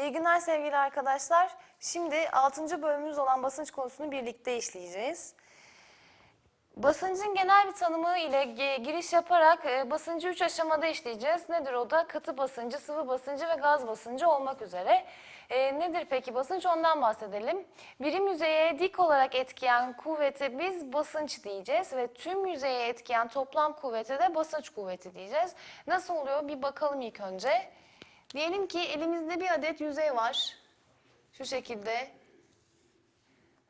İyi günler sevgili arkadaşlar. Şimdi 6. bölümümüz olan basınç konusunu birlikte işleyeceğiz. Basıncın genel bir tanımı ile giriş yaparak e, basıncı 3 aşamada işleyeceğiz. Nedir o da? Katı basıncı, sıvı basıncı ve gaz basıncı olmak üzere. E, nedir peki basınç? Ondan bahsedelim. Birim yüzeye dik olarak etkileyen kuvvete biz basınç diyeceğiz ve tüm yüzeye etkileyen toplam kuvvete de basınç kuvveti diyeceğiz. Nasıl oluyor? Bir bakalım ilk önce. Diyelim ki elimizde bir adet yüzey var. Şu şekilde.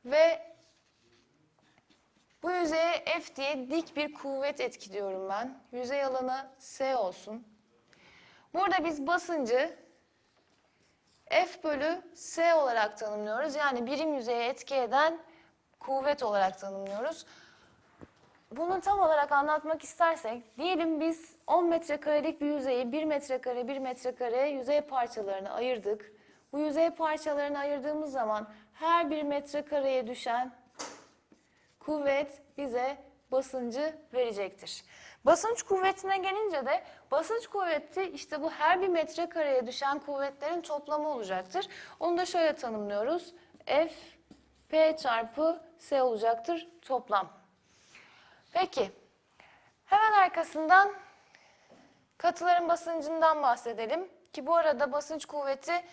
Ve bu yüzeye F diye dik bir kuvvet etkiliyorum ben. Yüzey alanı S olsun. Burada biz basıncı F bölü S olarak tanımlıyoruz. Yani birim yüzeye etki eden kuvvet olarak tanımlıyoruz. Bunu tam olarak anlatmak istersek, diyelim biz 10 metrekarelik bir yüzeyi 1 metrekare 1 metrekare yüzey parçalarına ayırdık. Bu yüzey parçalarını ayırdığımız zaman her bir metrekareye düşen kuvvet bize basıncı verecektir. Basınç kuvvetine gelince de basınç kuvveti işte bu her bir metrekareye düşen kuvvetlerin toplamı olacaktır. Onu da şöyle tanımlıyoruz. F P çarpı S olacaktır toplam. Peki. Hemen arkasından katıların basıncından bahsedelim. Ki bu arada basınç kuvveti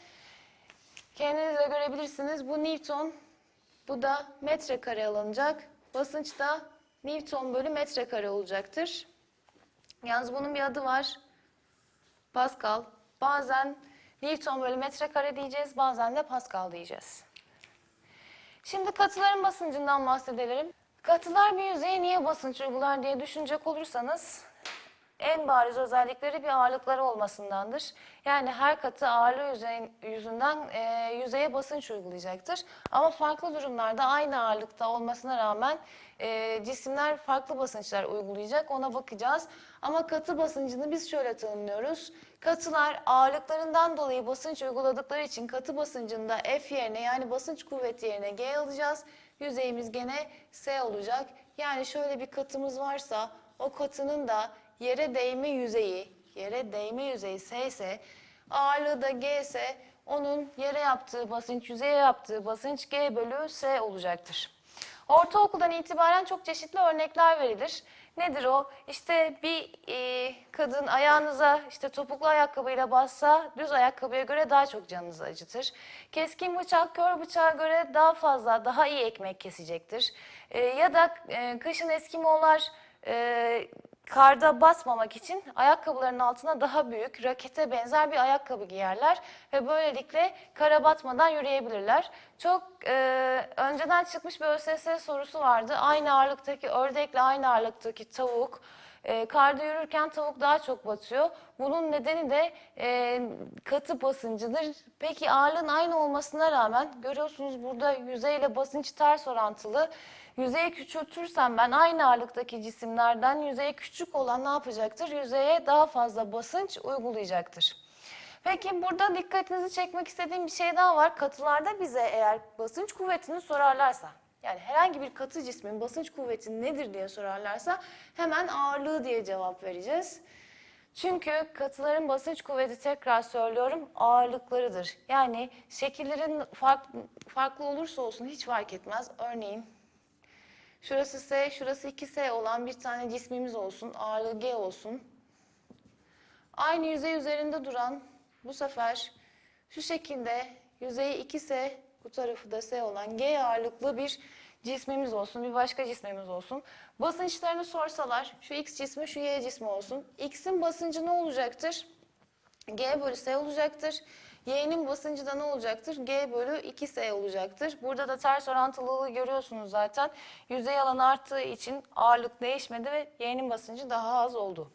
kendiniz de görebilirsiniz. Bu Newton, bu da metrekare alınacak. Basınç da Newton bölü metrekare olacaktır. Yalnız bunun bir adı var. Pascal. Bazen Newton bölü metrekare diyeceğiz, bazen de Pascal diyeceğiz. Şimdi katıların basıncından bahsedelim. Katılar bir yüzeye niye basınç uygular diye düşünecek olursanız en bariz özellikleri bir ağırlıkları olmasındandır. Yani her katı ağırlığı yüzeyin- yüzünden e, yüzeye basınç uygulayacaktır. Ama farklı durumlarda aynı ağırlıkta olmasına rağmen e, cisimler farklı basınçlar uygulayacak. Ona bakacağız. Ama katı basıncını biz şöyle tanımlıyoruz. Katılar ağırlıklarından dolayı basınç uyguladıkları için katı basıncında F yerine yani basınç kuvveti yerine G alacağız. Yüzeyimiz gene S olacak. Yani şöyle bir katımız varsa o katının da yere değme yüzeyi, yere değme yüzeyi S ise ağırlığı da G ise onun yere yaptığı basınç, yüzeye yaptığı basınç G bölü S olacaktır. Ortaokuldan itibaren çok çeşitli örnekler verilir. Nedir o? İşte bir e, kadın ayağınıza işte topuklu ayakkabıyla bassa düz ayakkabıya göre daha çok canınızı acıtır. Keskin bıçak kör bıçağa göre daha fazla, daha iyi ekmek kesecektir. E, ya da e, kışın Eskimoğullar e, karda basmamak için ayakkabılarının altına daha büyük, rakete benzer bir ayakkabı giyerler ve böylelikle kara batmadan yürüyebilirler. Çok e, önceden çıkmış bir ÖSS sorusu vardı. Aynı ağırlıktaki ördekle aynı ağırlıktaki tavuk e, karda yürürken tavuk daha çok batıyor. Bunun nedeni de e, katı basıncıdır. Peki ağırlığın aynı olmasına rağmen görüyorsunuz burada yüzeyle basınç ters orantılı. Yüzeyi küçültürsem ben aynı ağırlıktaki cisimlerden yüzeye küçük olan ne yapacaktır? Yüzeye daha fazla basınç uygulayacaktır. Peki burada dikkatinizi çekmek istediğim bir şey daha var. Katılarda bize eğer basınç kuvvetini sorarlarsa, yani herhangi bir katı cismin basınç kuvveti nedir diye sorarlarsa hemen ağırlığı diye cevap vereceğiz. Çünkü katıların basınç kuvveti tekrar söylüyorum ağırlıklarıdır. Yani şekillerin farklı, farklı olursa olsun hiç fark etmez. Örneğin Şurası S, şurası 2S olan bir tane cismimiz olsun. Ağırlığı G olsun. Aynı yüzey üzerinde duran bu sefer şu şekilde yüzeyi 2S, bu tarafı da S olan G ağırlıklı bir cismimiz olsun, bir başka cismimiz olsun. Basınçlarını sorsalar, şu X cismi, şu Y cismi olsun. X'in basıncı ne olacaktır? G bölü S olacaktır. Y'nin basıncı da ne olacaktır? G bölü 2S olacaktır. Burada da ters orantılılığı görüyorsunuz zaten. Yüzey alanı arttığı için ağırlık değişmedi ve Y'nin basıncı daha az oldu.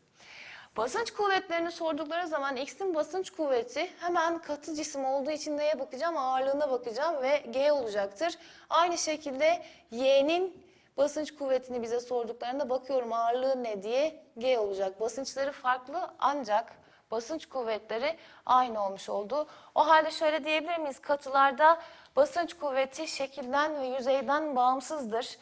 Basınç kuvvetlerini sordukları zaman X'in basınç kuvveti hemen katı cisim olduğu için neye bakacağım? Ağırlığına bakacağım ve G olacaktır. Aynı şekilde Y'nin basınç kuvvetini bize sorduklarında bakıyorum ağırlığı ne diye G olacak. Basınçları farklı ancak basınç kuvvetleri aynı olmuş oldu. O halde şöyle diyebilir miyiz? Katılarda basınç kuvveti şekilden ve yüzeyden bağımsızdır.